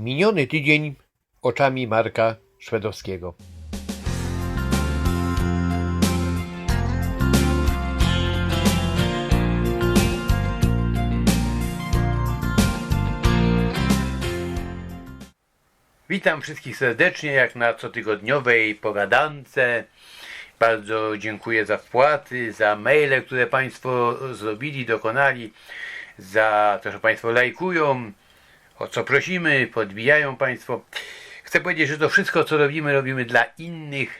Miniony tydzień oczami Marka Szwedowskiego. Witam wszystkich serdecznie, jak na cotygodniowej pogadance. Bardzo dziękuję za wpłaty, za maile, które Państwo zrobili, dokonali, za to, że Państwo lajkują, o co prosimy, podbijają Państwo. Chcę powiedzieć, że to wszystko, co robimy, robimy dla innych,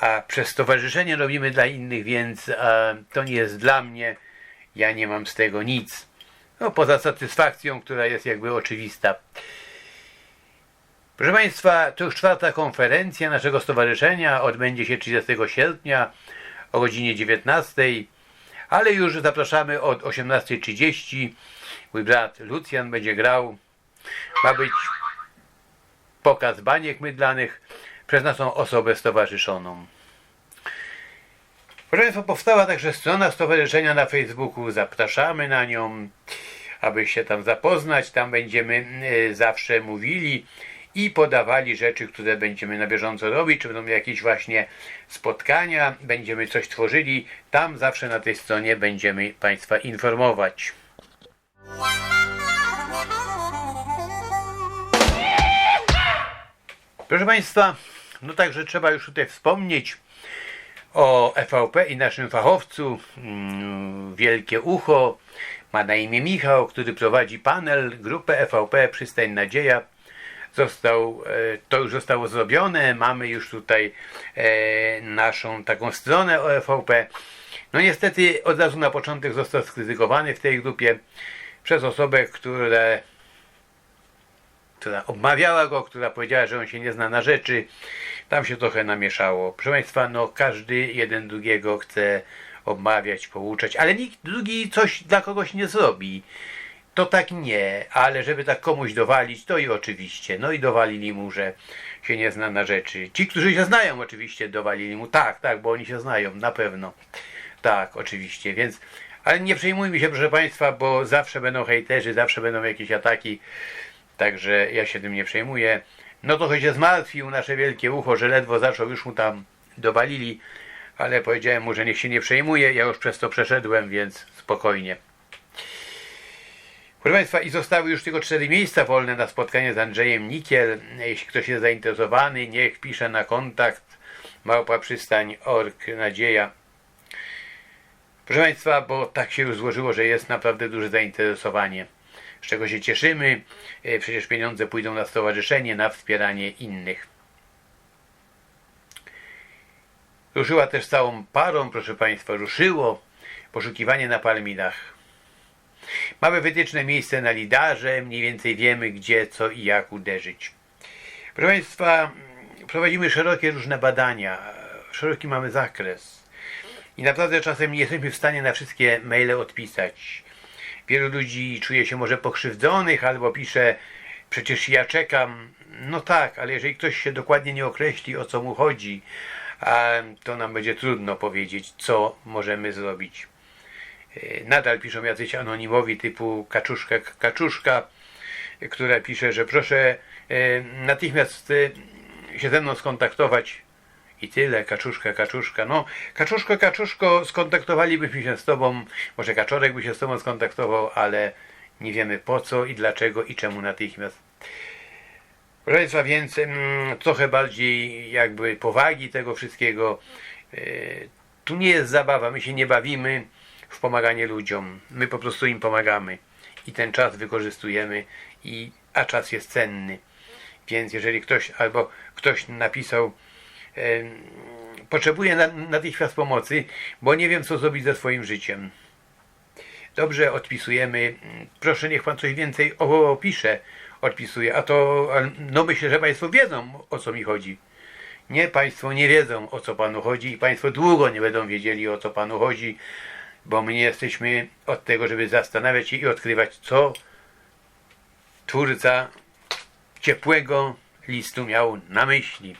a przez stowarzyszenie robimy dla innych, więc a, to nie jest dla mnie. Ja nie mam z tego nic. No, poza satysfakcją, która jest jakby oczywista. Proszę Państwa, to już czwarta konferencja naszego stowarzyszenia. Odbędzie się 30 sierpnia o godzinie 19, ale już zapraszamy od 18.30. Mój brat Lucjan będzie grał. Ma być pokaz baniek mydlanych przez naszą osobę stowarzyszoną. Proszę Państwa, powstała także strona stowarzyszenia na Facebooku. Zapraszamy na nią, aby się tam zapoznać. Tam będziemy e, zawsze mówili i podawali rzeczy, które będziemy na bieżąco robić, czy będą jakieś właśnie spotkania, będziemy coś tworzyli. Tam zawsze na tej stronie będziemy Państwa informować. Proszę Państwa, no także trzeba już tutaj wspomnieć o EVP i naszym fachowcu mm, Wielkie Ucho. Ma na imię Michał, który prowadzi panel, grupę EVP Przystań Nadzieja. Został, e, to już zostało zrobione, mamy już tutaj e, naszą taką stronę o EVP. No niestety od razu na początek został skrytykowany w tej grupie przez osobę, które która obmawiała go, która powiedziała, że on się nie zna na rzeczy. Tam się trochę namieszało. Proszę Państwa, no każdy jeden drugiego chce obmawiać, pouczać, ale nikt drugi coś dla kogoś nie zrobi. To tak nie, ale żeby tak komuś dowalić, to i oczywiście. No i dowalili mu, że się nie zna na rzeczy. Ci, którzy się znają, oczywiście dowalili mu. Tak, tak, bo oni się znają, na pewno. Tak, oczywiście, więc. Ale nie przejmujmy się, proszę Państwa, bo zawsze będą hejterzy, zawsze będą jakieś ataki. Także ja się tym nie przejmuję. No trochę się zmartwił nasze wielkie ucho, że ledwo zaczął, już mu tam dowalili, ale powiedziałem mu, że niech się nie przejmuje. Ja już przez to przeszedłem, więc spokojnie. Proszę Państwa, i zostały już tylko cztery miejsca wolne na spotkanie z Andrzejem Nikiel. Jeśli ktoś jest zainteresowany, niech pisze na kontakt małpa przystań org nadzieja. Proszę Państwa, bo tak się już złożyło, że jest naprawdę duże zainteresowanie z czego się cieszymy. E, Przecież pieniądze pójdą na stowarzyszenie, na wspieranie innych. Ruszyła też całą parą, proszę Państwa, ruszyło poszukiwanie na Palminach. Mamy wytyczne miejsce na lidarze, mniej więcej wiemy gdzie, co i jak uderzyć. Proszę Państwa, prowadzimy szerokie różne badania, szeroki mamy zakres i naprawdę czasem nie jesteśmy w stanie na wszystkie maile odpisać. Wielu ludzi czuje się może pokrzywdzonych albo pisze, przecież ja czekam. No tak, ale jeżeli ktoś się dokładnie nie określi, o co mu chodzi, to nam będzie trudno powiedzieć, co możemy zrobić. E, Nadal piszą jacyś anonimowi typu Kaczuszka Kaczuszka, która pisze, że proszę e, natychmiast e, się ze mną skontaktować i tyle, kaczuszka, kaczuszka. No, kaczuszko, kaczuszko, skontaktowalibyśmy się z tobą, może kaczorek by się z tobą skontaktował, ale nie wiemy po co i dlaczego i czemu natychmiast. Proszę Państwa, więc mm, trochę bardziej jakby powagi tego wszystkiego. Yy, tu nie jest zabawa, my się nie bawimy w pomaganie ludziom. My po prostu im pomagamy i ten czas wykorzystujemy, i, a czas jest cenny. Więc jeżeli ktoś albo ktoś napisał, potrzebuję na, natychmiast pomocy, bo nie wiem, co zrobić ze swoim życiem. Dobrze, odpisujemy. Proszę, niech pan coś więcej opisze. Odpisuje. A to, no myślę, że państwo wiedzą, o co mi chodzi. Nie, państwo nie wiedzą, o co panu chodzi i państwo długo nie będą wiedzieli, o co panu chodzi, bo my nie jesteśmy od tego, żeby zastanawiać się i odkrywać, co twórca ciepłego listu miał na myśli.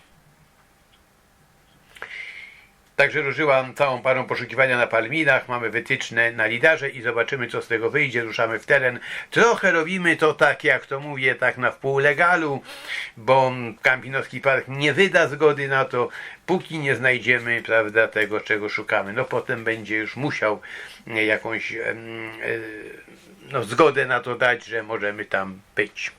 Także ruszyłam całą parą poszukiwania na Palminach, mamy wytyczne na lidarze i zobaczymy co z tego wyjdzie, ruszamy w teren. Trochę robimy to tak, jak to mówię, tak na wpół legalu, bo Kampinoski Park nie wyda zgody na to, póki nie znajdziemy, prawda, tego czego szukamy. No potem będzie już musiał e, jakąś e, no, zgodę na to dać, że możemy tam być.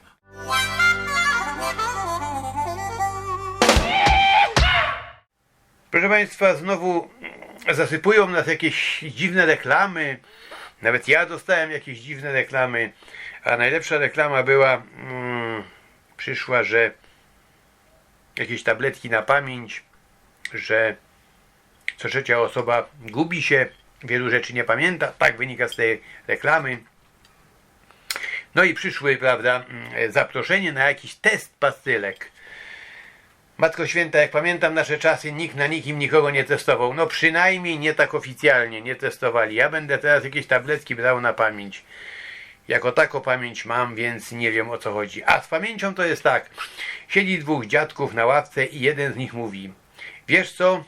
Proszę Państwa, znowu zasypują nas jakieś dziwne reklamy. Nawet ja dostałem jakieś dziwne reklamy. A najlepsza reklama była, mm, przyszła, że jakieś tabletki na pamięć, że co trzecia osoba gubi się, wielu rzeczy nie pamięta. Tak wynika z tej reklamy. No i przyszły, prawda, mm, zaproszenie na jakiś test pastylek. Matko Święta, jak pamiętam nasze czasy, nikt na nikim nikogo nie testował. No przynajmniej nie tak oficjalnie, nie testowali. Ja będę teraz jakieś tabletki brał na pamięć. Jako taką pamięć mam, więc nie wiem o co chodzi. A z pamięcią to jest tak. Siedzi dwóch dziadków na ławce i jeden z nich mówi Wiesz co?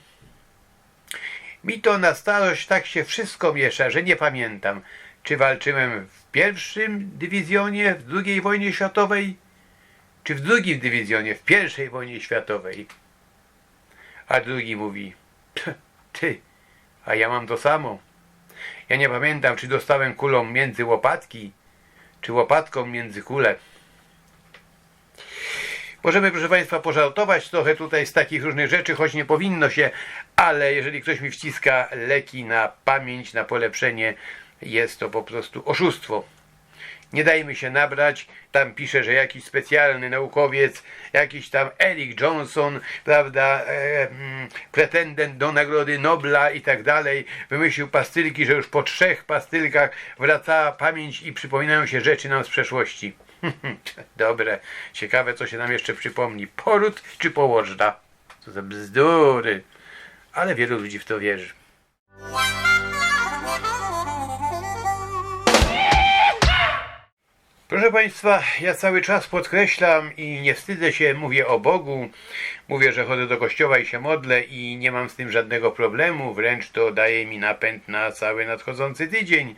Mi to na starość tak się wszystko miesza, że nie pamiętam. Czy walczyłem w pierwszym dywizjonie, w drugiej wojnie światowej, czy w drugim dywizjonie, w pierwszej wojnie światowej. A drugi mówi, "Pff, ty, a ja mam to samo. Ja nie pamiętam, czy dostałem kulą między łopatki, czy łopatką między kulę. Możemy, proszę Państwa, pożartować trochę tutaj z takich różnych rzeczy, choć nie powinno się, ale jeżeli ktoś mi wciska leki na pamięć, na polepszenie, jest to po prostu oszustwo. Nie dajmy się nabrać. Tam pisze, że jakiś specjalny naukowiec, jakiś tam Eric Johnson, prawda, e, mm, pretendent do Nagrody Nobla i tak dalej, wymyślił pastylki, że już po trzech pastylkach wraca pamięć i przypominają się rzeczy nam z przeszłości. Dobre, ciekawe co się nam jeszcze przypomni. Poród czy położna? Co za bzdury. Ale wielu ludzi w to wierzy. Proszę Państwa, ja cały czas podkreślam i nie wstydzę się, mówię o Bogu, mówię, że chodzę do kościoła i się modlę i nie mam z tym żadnego problemu, wręcz to daje mi napęd na cały nadchodzący tydzień.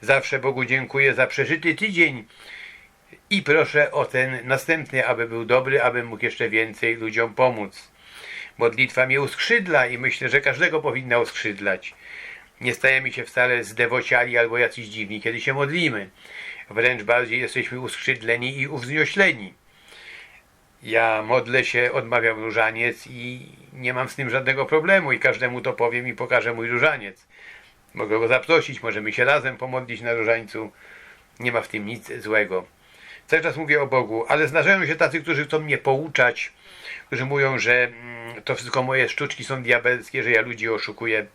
Zawsze Bogu dziękuję za przeżyty tydzień i proszę o ten następny, aby był dobry, aby mógł jeszcze więcej ludziom pomóc. Modlitwa mnie uskrzydla i myślę, że każdego powinna uskrzydlać. Nie stajemy się wcale zdewociali albo jacyś dziwni, kiedy się modlimy. Wręcz bardziej jesteśmy uskrzydleni i uwzniośleni. Ja modlę się, odmawiam różaniec i nie mam z tym żadnego problemu i każdemu to powiem i pokażę mój różaniec. Mogę go zaprosić, możemy się razem pomodlić na różańcu. Nie ma w tym nic złego. Cały czas mówię o Bogu, ale zdarzają się tacy, którzy chcą mnie pouczać, którzy mówią, że mm, to wszystko moje sztuczki są diabelskie, że ja ludzi oszukuję.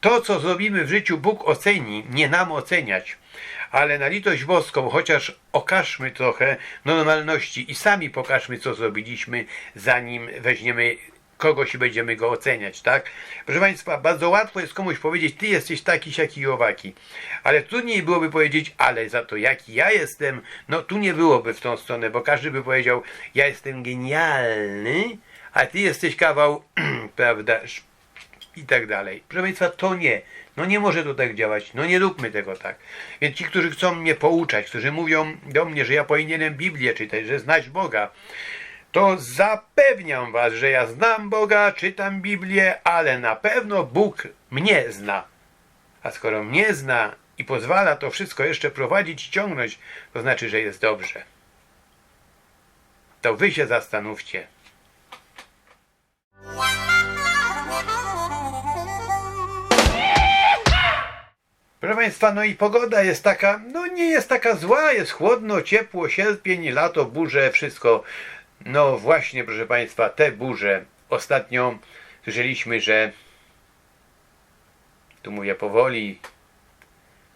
To, co zrobimy w życiu, Bóg oceni, nie nam oceniać. Ale na litość boską, chociaż okażmy trochę normalności i sami pokażmy, co zrobiliśmy, zanim weźmiemy kogoś i będziemy go oceniać, tak? Proszę Państwa, bardzo łatwo jest komuś powiedzieć, ty jesteś taki, siaki i owaki. Ale trudniej byłoby powiedzieć, ale za to jaki ja jestem, no tu nie byłoby w tą stronę, bo każdy by powiedział, ja jestem genialny, a ty jesteś kawał, prawda, i tak dalej. Proszę Państwa, to nie. No nie może to tak działać. No nie róbmy tego tak. Więc ci, którzy chcą mnie pouczać, którzy mówią do mnie, że ja powinienem Biblię czytać, że znać Boga, to zapewniam was, że ja znam Boga, czytam Biblię, ale na pewno Bóg mnie zna. A skoro mnie zna i pozwala to wszystko jeszcze prowadzić ciągnąć, to znaczy, że jest dobrze. To wy się zastanówcie. Proszę Państwa, no i pogoda jest taka, no nie jest taka zła, jest chłodno, ciepło, sierpień, lato, burze, wszystko. No właśnie, proszę Państwa, te burze. Ostatnio słyszeliśmy, że tu mówię powoli,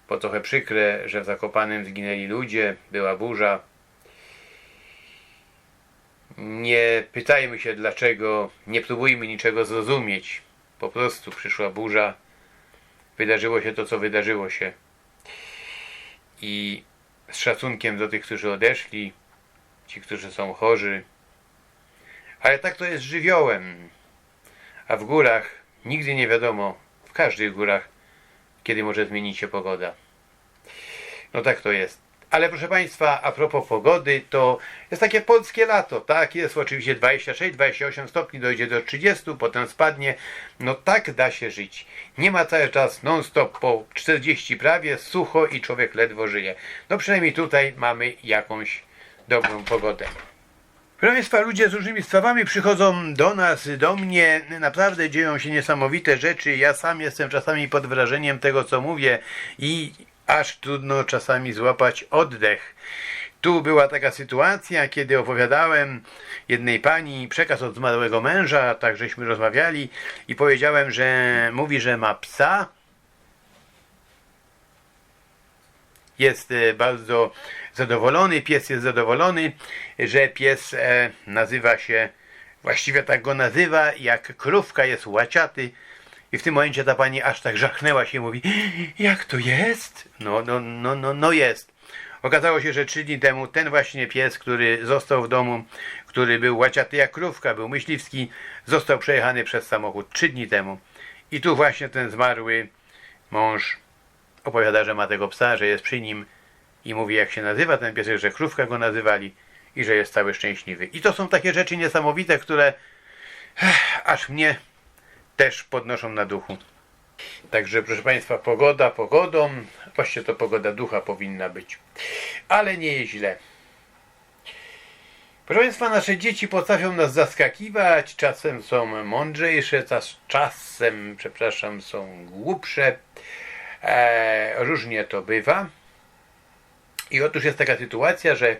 po trochę przykre, że w Zakopanem zginęli ludzie, była burza. Nie pytajmy się dlaczego, nie próbujmy niczego zrozumieć. Po prostu przyszła burza wydarzyło się to, co wydarzyło się. I z szacunkiem do tych, którzy odeszli, ci, którzy są chorzy. Ale tak to jest żywiołem. A w górach Nigdy nie wiadomo w każdych górach, kiedy może zmienić się pogoda. No tak to jest. Ale proszę Państwa, a propos pogody, to jest takie polskie lato, tak? Jest oczywiście 26-28 stopni, dojdzie do 30, potem spadnie. No tak da się żyć. Nie ma cały czas non-stop po 40 prawie, sucho i człowiek ledwo żyje. No przynajmniej tutaj mamy jakąś dobrą pogodę. Proszę Państwa, ludzie z różnymi sprawami przychodzą do nas, do mnie. Naprawdę dzieją się niesamowite rzeczy. Ja sam jestem czasami pod wrażeniem tego, co mówię i aż trudno czasami złapać oddech. Tu była taka sytuacja, kiedy opowiadałem jednej pani przekaz od zmarłego męża, tak żeśmy rozmawiali i powiedziałem, że mówi, że ma psa. Jest e, bardzo zadowolony, pies jest zadowolony, że pies e, nazywa się, właściwie tak go nazywa, jak krówka jest łaciaty. I w tym momencie ta pani aż tak żachnęła się i mówi, jak to jest? No, no, no, no, no jest. Okazało się, że trzy dni temu ten właśnie pies, który został w domu, który był łaciaty jak krówka, był myśliwski, został przejechany przez samochód trzy dni temu. I tu właśnie ten zmarły mąż opowiada, że ma tego psa, że jest przy nim i mówi jak się nazywa ten piesek, że krówka go nazywali i że jest cały szczęśliwy. I to są takie rzeczy niesamowite, które ech, aż mnie też podnoszą na duchu. Także proszę Państwa, pogoda pogodą, właściwie to pogoda ducha powinna być, ale nie jest źle. Proszę Państwa, nasze dzieci potrafią nas zaskakiwać, czasem są mądrzejsze, czas, czasem, przepraszam, są głupsze. E, różnie to bywa. I otóż jest taka sytuacja, że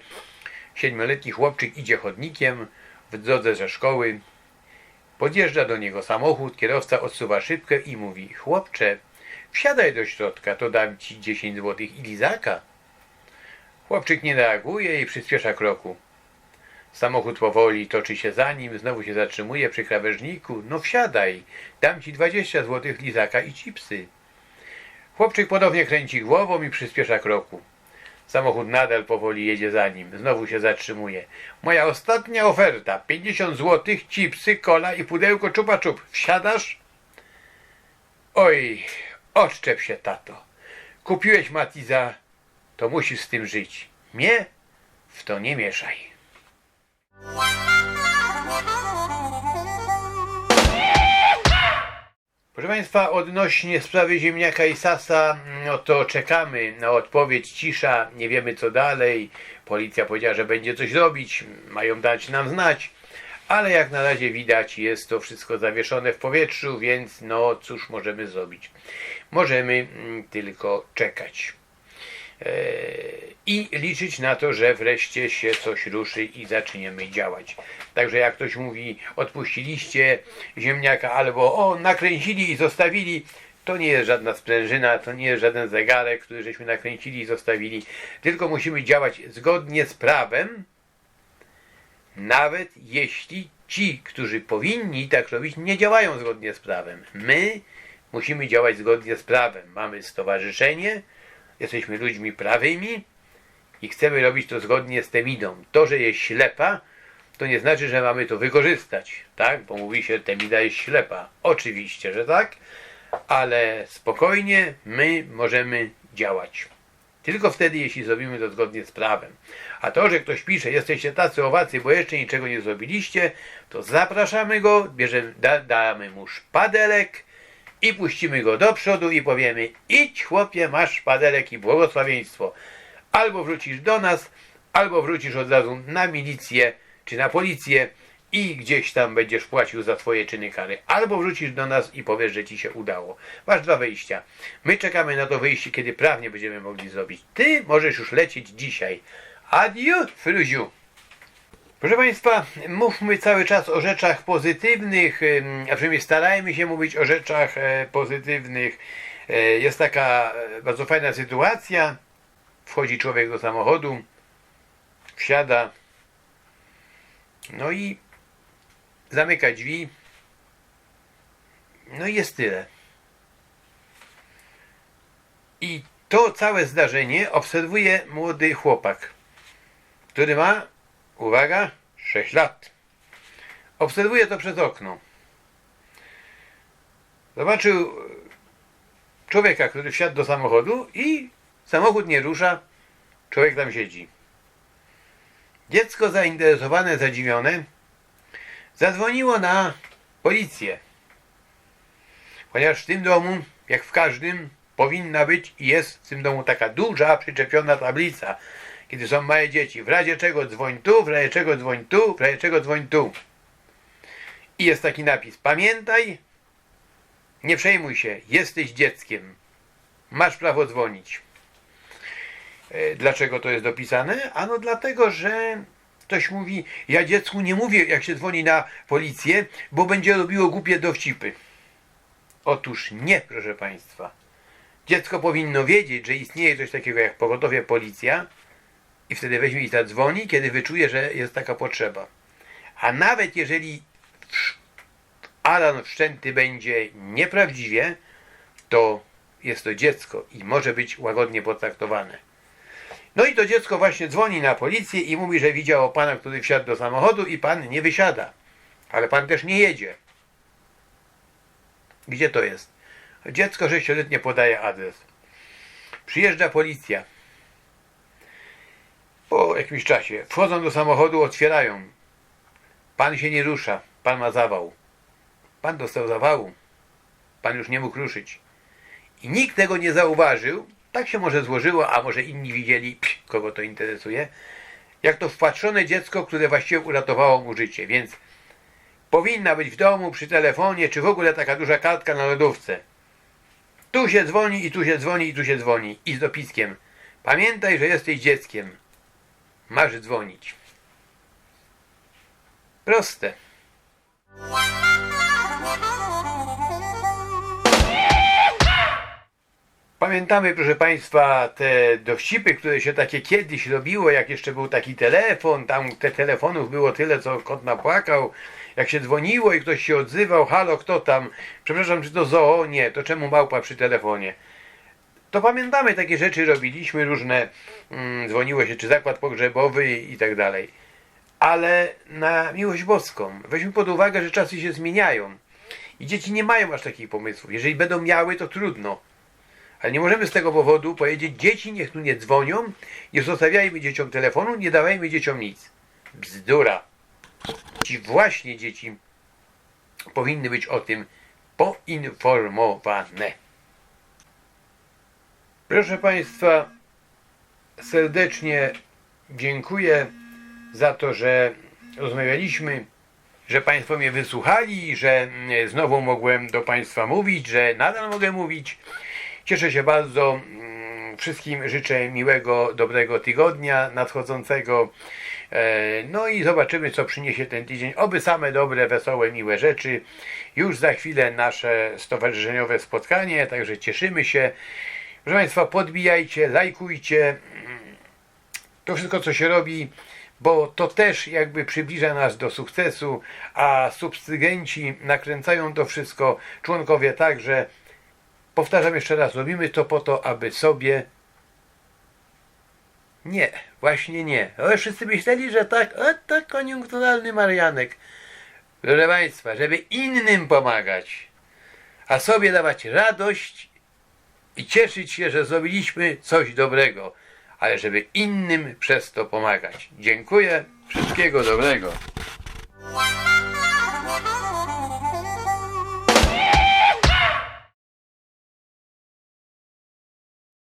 siedmioletni chłopczyk idzie chodnikiem w drodze ze szkoły. Podjeżdża do niego samochód, kierowca odsuwa szybkę i mówi: Chłopcze, wsiadaj do środka, to dam ci 10 złotych i lizaka. Chłopczyk nie reaguje i przyspiesza kroku. Samochód powoli toczy się za nim, znowu się zatrzymuje przy krawężniku. No wsiadaj, dam ci 20 złotych lizaka i chipsy. Chłopczyk ponownie kręci głową i przyspiesza kroku. Samochód nadal powoli jedzie za nim. Znowu się zatrzymuje. Moja ostatnia oferta. 50 zł, chipsy, kola i pudełko czupa czup. Wsiadasz? Oj, odczep się, tato. Kupiłeś Matiza, to musisz z tym żyć. Mnie w to nie mieszaj. Proszę Państwa, odnośnie sprawy ziemniaka i Sasa, no to czekamy na odpowiedź. Cisza, nie wiemy co dalej. Policja powiedziała, że będzie coś robić, mają dać nam znać, ale jak na razie widać, jest to wszystko zawieszone w powietrzu, więc no cóż możemy zrobić? Możemy mm, tylko czekać. Eee, i liczyć na to, że wreszcie się coś ruszy i zaczniemy działać. Także jak ktoś mówi, odpuściliście ziemniaka albo o, nakręcili i zostawili, to nie jest żadna sprężyna, to nie jest żaden zegarek, który żeśmy nakręcili i zostawili, tylko musimy działać zgodnie z prawem, nawet jeśli ci, którzy powinni tak robić, nie działają zgodnie z prawem. My musimy działać zgodnie z prawem. Mamy stowarzyszenie, jesteśmy ludźmi prawymi i chcemy robić to zgodnie z Temidą. To, że jest ślepa, to nie znaczy, że mamy to wykorzystać, tak? Bo mówi się, Temida jest ślepa. Oczywiście, że tak, ale spokojnie my możemy działać. Tylko wtedy, jeśli zrobimy to zgodnie z prawem. A to, że ktoś pisze, jesteście tacy owacy, bo jeszcze niczego nie zrobiliście, to zapraszamy go, bierzemy, da, damy mu szpadelek, i puścimy go do przodu i powiemy idź chłopie, masz szpadelek i błogosławieństwo. Albo wrócisz do nas, albo wrócisz od razu na milicję czy na policję i gdzieś tam będziesz płacił za twoje czyny kary. Albo wrócisz do nas i powiesz, że ci się udało. Masz dwa wyjścia. My czekamy na to wyjście, kiedy prawnie będziemy mogli zrobić. Ty możesz już lecieć dzisiaj. Adieu, Fruziu. Proszę Państwa, mówmy cały czas o rzeczach pozytywnych, a przynajmniej starajmy się mówić o rzeczach e, pozytywnych. E, Jest taka e, bardzo fajna sytuacja. Wchodzi człowiek do samochodu, wsiada, no i zamyka drzwi. No i jest tyle. I to całe zdarzenie obserwuje młody chłopak, który ma Uwaga, 6 lat. Obserwuję to przez okno. Zobaczył człowieka, który wsiadł do samochodu i samochód nie rusza, człowiek tam siedzi. Dziecko zainteresowane, zadziwione, zadzwoniło na policję. Ponieważ w tym domu, jak w każdym, powinna być i jest w tym domu taka duża przyczepiona tablica, kiedy są małe dzieci. W razie czego dzwoń tu, w razie czego dzwoń tu, w razie czego dzwoń tu. I jest taki napis. Pamiętaj, nie przejmuj się, jesteś dzieckiem. Masz prawo dzwonić. E, Dlaczego to jest dopisane? Ano dlatego, że ktoś mówi, ja dziecku nie mówię, jak się dzwoni na policję, bo będzie robiło głupie dowcipy. Otóż nie, proszę Państwa. Dziecko powinno wiedzieć, że istnieje coś takiego jak pogotowie policja i wtedy weźmie i zadzwoni, kiedy wyczuje, że jest taka potrzeba. A nawet jeżeli alarm wszczęty będzie nieprawdziwie, to jest to dziecko i może być łagodnie potraktowane. No i to dziecko właśnie dzwoni na policję i mówi, że widziało pana, który wsiadł do samochodu i pan nie wysiada. Ale pan też nie jedzie. Gdzie to jest? Dziecko sześcioletnie podaje adres. Przyjeżdża policja. Po jakimś czasie wchodzą do samochodu, otwierają. Pan się nie rusza. Pan ma zawał. Pan dostał zawału. Pan już nie mógł ruszyć. I nikt tego nie zauważył. Tak się może złożyło, a może inni widzieli, kogo to interesuje. Jak to wpatrzone dziecko, które właściwie uratowało mu życie. Więc powinna być w domu, przy telefonie, czy w ogóle taka duża kartka na lodówce. Tu się dzwoni i tu się dzwoni i tu się dzwoni. I z dopiskiem. Pamiętaj, że jesteś dzieckiem. Masz dzwonić. Proste. Pamiętamy, proszę Państwa, te dowcipy, które się takie kiedyś robiło, jak jeszcze był taki telefon, tam te telefonów było tyle, co kot napłakał. Jak się dzwoniło i ktoś się odzywał, halo, kto tam? Przepraszam, czy to zoo? Nie, to czemu małpa przy telefonie? To pamiętamy, takie rzeczy robiliśmy, różne, mm, dzwoniło się, czy zakład pogrzebowy i tak dalej. Ale na miłość boską, weźmy pod uwagę, że czasy się zmieniają. I dzieci nie mają aż takich pomysłów. Jeżeli będą miały, to trudno. Ale nie możemy z tego powodu powiedzieć, dzieci niech tu nie dzwonią, nie zostawiajmy dzieciom telefonu, nie dawajmy dzieciom nic. Bzdura. Ci właśnie dzieci powinny być o tym poinformowane. Proszę Państwa, serdecznie dziękuję za to, że rozmawialiśmy, że Państwo mnie wysłuchali, że mm, znowu mogłem do Państwa mówić, że nadal mogę mówić. Cieszę się bardzo. mm, Wszystkim życzę miłego, dobrego tygodnia nadchodzącego. E, No i zobaczymy, co przyniesie ten tydzień. Oby same dobre, wesołe, miłe rzeczy. Już za chwilę nasze stowarzyszeniowe spotkanie, także cieszymy się. Proszę Państwa, podbijajcie, lajkujcie. To wszystko, co się robi, bo to też jakby przybliża nas do sukcesu, a subskrybenci nakręcają to wszystko, członkowie także. Powtarzam jeszcze raz, robimy to po to, aby sobie. Nie, właśnie nie. Ale wszyscy myśleli, że tak, o to koniunkturalny Marianek. Proszę Państwa, żeby innym pomagać, a sobie dawać radość i cieszyć się, że zrobiliśmy coś dobrego, ale żeby innym przez to pomagać. Dziękuję, wszystkiego dobrego.